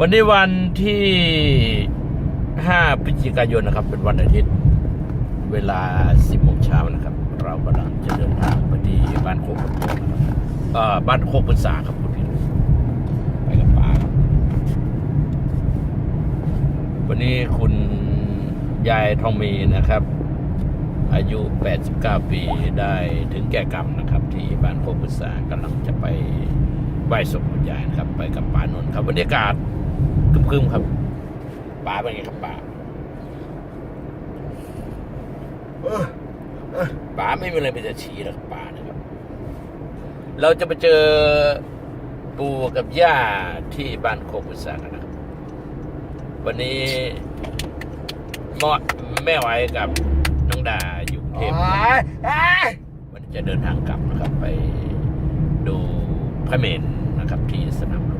วันนี้วันที่ 5 พฤศจิกายนนะครับ เป็นวันอาทิตย์ เวลา 10โมงเช้านะครับ เรากำลังจะเดินทางไปที่บ้านโคกปุนะครับเอ่อบ้านโคกปุษาครับคุณพี่ไปกับป้าวันนี้คุณยายทองมีนะครับ อายุ 89 ปีได้ถึงแก่กรรมนะครับ ที่บ้านโคกปุษากำลังจะไปไหว้ศพคุณยายนะครับ ไปกับป้านนท์ครับบรรยากาศ ครึมๆครับป้าเป็นไงครับป้าป้าไม่มีอะไรไปจะชี้แล้วครับป้านะครับ เราจะไปเจอปู่กับย่าที่บ้านโคกปุษากันนะครับ วันนี้มอแม่ไว้กับน้องดาอยู่กรุงเทพวันนี้จะเดินทางกลับนะครับไปดูพระเมรุนะครับที่สนาม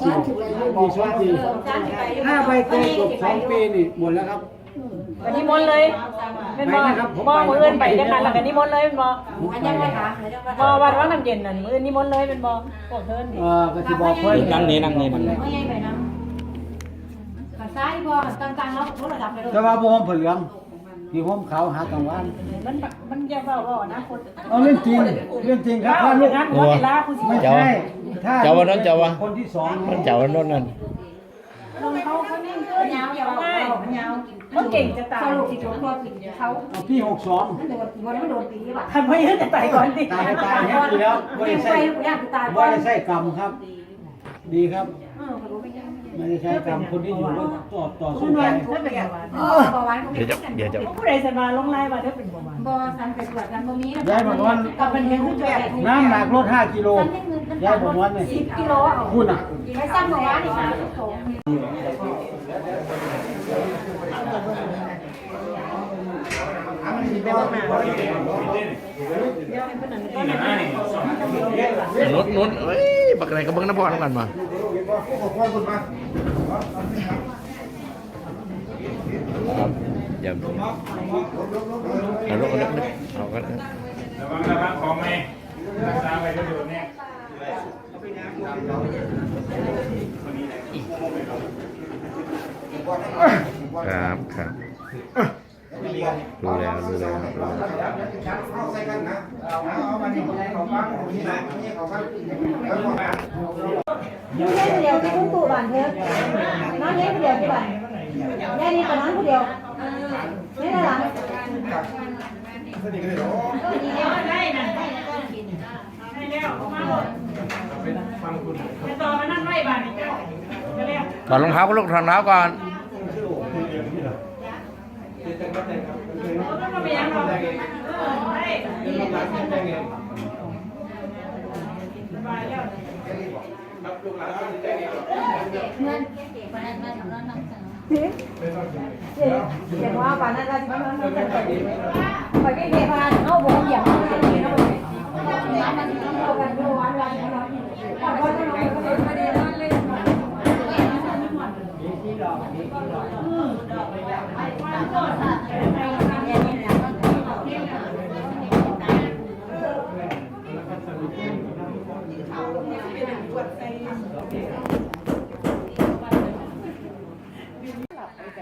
หลวงมีสองปีห้าใบเกินจบสองปีนี่หมดแล้วครับกันนิมนต์เลยเป็นบ่ไปนะครับผมบ่ไป มืออื่นไปจังหันแล้วกันนิมนต์เลยเป็นบ่อันยังไงคะบ่วัดวังน้ำเย็นนั่นมืออื่นนิมนต์เลยเป็นบ่พวกเพิ่นเออก็ที่บอกเพิ่นนั่งนี่นั่งนี่นั่งนี่ไม่ใช่ไปนะขันซ้ายพอขันกลางๆแล้วลดระดับเลยแต่ว่าบ่ห่มผ้าเหลือง ที่ห่มขาวหากลางวันมันมันอย่าเว้าเว้านะคนเอาเรื่องจริงเรื่องจริงครับเว้าถ้าอลูย่ากงนั้นหมดเวลาคุณสิไม่เจ้า ใช่ถ้าเจ้าวันนั้นเจ้าวะ คนที่สองเจ้าวันนั้นนั่นลงเขาเขานิ่งขึ้นยาวอย่าเอาง่ายมันยาวมันเก่งจะตายสรุปสิโดนตัวผิดเขาเอาพี่หกสองมันโดนวันนี้มันโดนตีหรือเปล่าทำไมยืนจะตายก่อนดิตายก็ตายแฮปปี้แล้วไม่ได้ไปใส่ย่างคือตายไม่ได้ใส่กรรมครับ ดีครับเออรู้ไม่ได้ ไม่ได้ใช้กรรมคนที่อยู่ร่วมต่อต่อคุสู้ณไปวันถ้าเป็นเบาหวานเบาหวานเขาเดี๋ยวจะเดี๋ยวจะ ผู้ใดสมาลงไล่มาถ้าเป็นเบาหวานบ่สันไปตรวจกันบ่มียายบอกว่าก็เป็นเงินผู้ช่วยน้ำหนักลดห้ากิโลยายบอกว่าเนี่ยสิบกิโลอะคุณอะไปซ้ำเมื่อวานนี่ค่ะนุดนุดเอ้ยบักอะไรก็เบิ้งน้ำพรกันมา ครับเดี๋ยวเอาลูกเอาลูกเอากันระวังระวังของไหมรักษาไปก็โดนเนี่ยครับครับรู้แล้วรู้แล้วรู้แล้วอยู่แค่คน เดียวที่คุณตู่บ้านเธอน้องแค่นเดียวที่บ้านแค่นี้กับน้องคนเดียวไม่ได้หลังได้นั่นได้แล้วมาหมดไปต่อมานั่งไล่บ้านเจ้าจะเรียกถอดรองเท้าก็ลูกถอดรองเท้าก่อนแล้ว ก็ไปยังเราเออได้สบายแล้วเดี๋ยวว่าป่านนั้นเราจะมานั่งกันไปไปเก็บพานเอาบ่เหยียบเอาไปเก็บเอาไปเอากันดูวันวันวันพอพอจะมาก็เป็นประเด็นนั่นเลย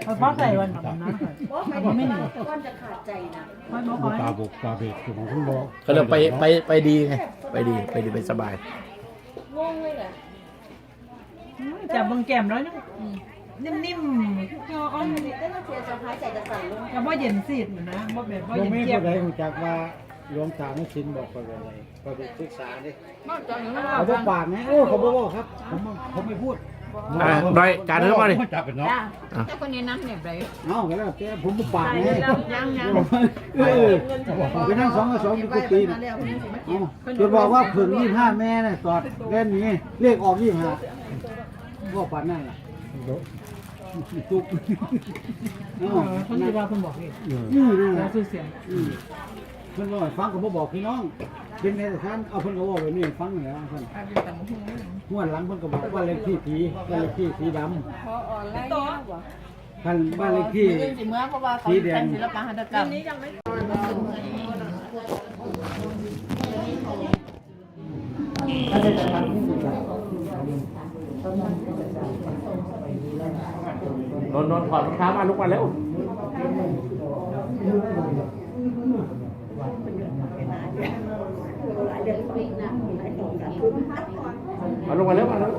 เขาพักใส่วันของน้ำค่ะผมไม่หนีตาบกตาเบกคือของคุณบอกก็เลยไปไปไปดีไงไปดีไปดีไปสบายงงเลยเหรอจับเบังแก้มแล้วยังนิ่มๆก็อ้อมกับว่าเย็นสีดนะว่าแบบว่าบ่เย็นเจี๊ยบผู้ใดรู้จักว่าหลวงตาไม่ชินบอกว่าอะไรก็ไปศึกษาดิเขาบอกปากนะโอ้เขาบอกครับผมผมไม่พูด อะดอยการเรื่องมาดิ จับเป็นเนาะแต่คนนี้นั่งเนี่ยไรเอ้าก็แล้วแต่ผมบ่ปากไงยังยังเออไปนั่งสองกับสองอยู่กุฏิน่ะเอ้าจะบอกว่าผึ่งยี่ห้าแม่น่ะตอดเล่นนี้เลขออกยี่ห้าว่าปานนั่นล่ะจุกเอ้าคนที่ว่าคุณบอกเองอือนั่นแล้ล่ะวซื้อเสียงอืมเพิ่นว่าให้ฟังก็บ่บอกพี่น้อง เป็นไงแต่ท่านเอาเพิ่นก็เว่าแบบนี้ให้ฟังนี่แหล้วเพิ่นม่วนหลังเพิ่นก็บอกว่าเลขที่ผีบ้านเลขที่สีดำต่อท่านบ้านเลขที่สิเมื่อเพราะว่าเขาสีแดเป็งนศิลปหัตถกรรมนี้ยังไม่นนนนถอดรองเท้ามาลุกมาเร็ว มาลุกมาเร็วมาเร็ว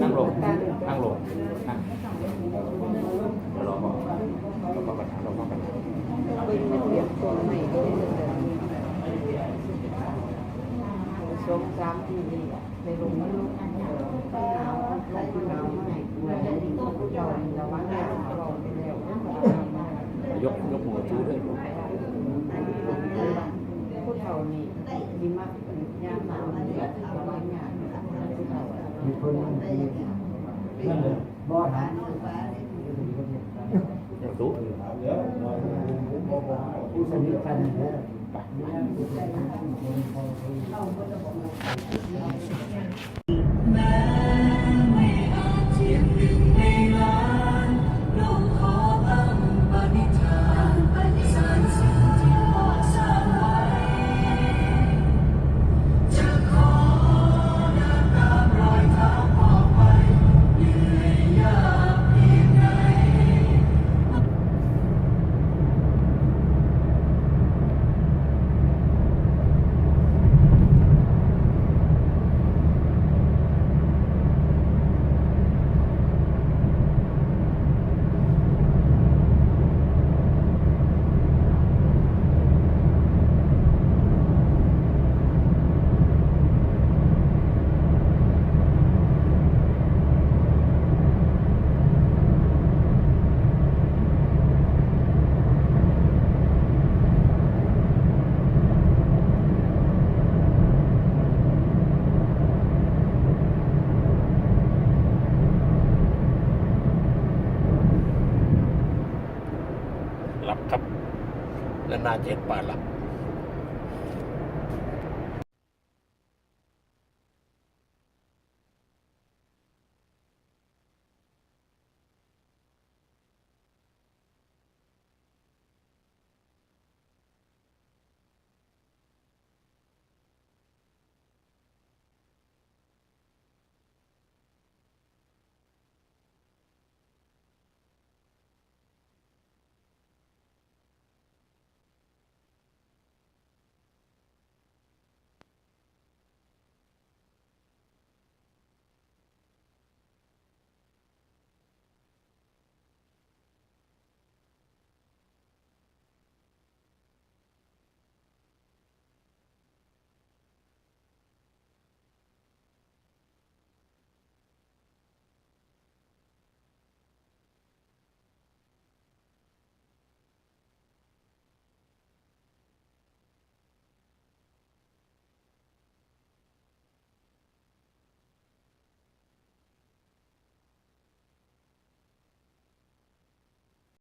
นั่งลงนั่งลงนั่งเดี๋ยวรอก่อนรอก่อนปัญหารอก่อนปัญหาสองสามทีนี่ในโรงพยาบาลหนาวลงหนาวมากผู้เฒ่าระวังยาเราล ยกยกหัวชูด้วยผู้เฒ่านี่มีมากยาหนาวนี่ระวังยาผู้เฒ่ามีคนนั่นเลยบ่ถามชูผู้สนิทกันแท้หลับครับนานๆจะเห็นป่าหลับ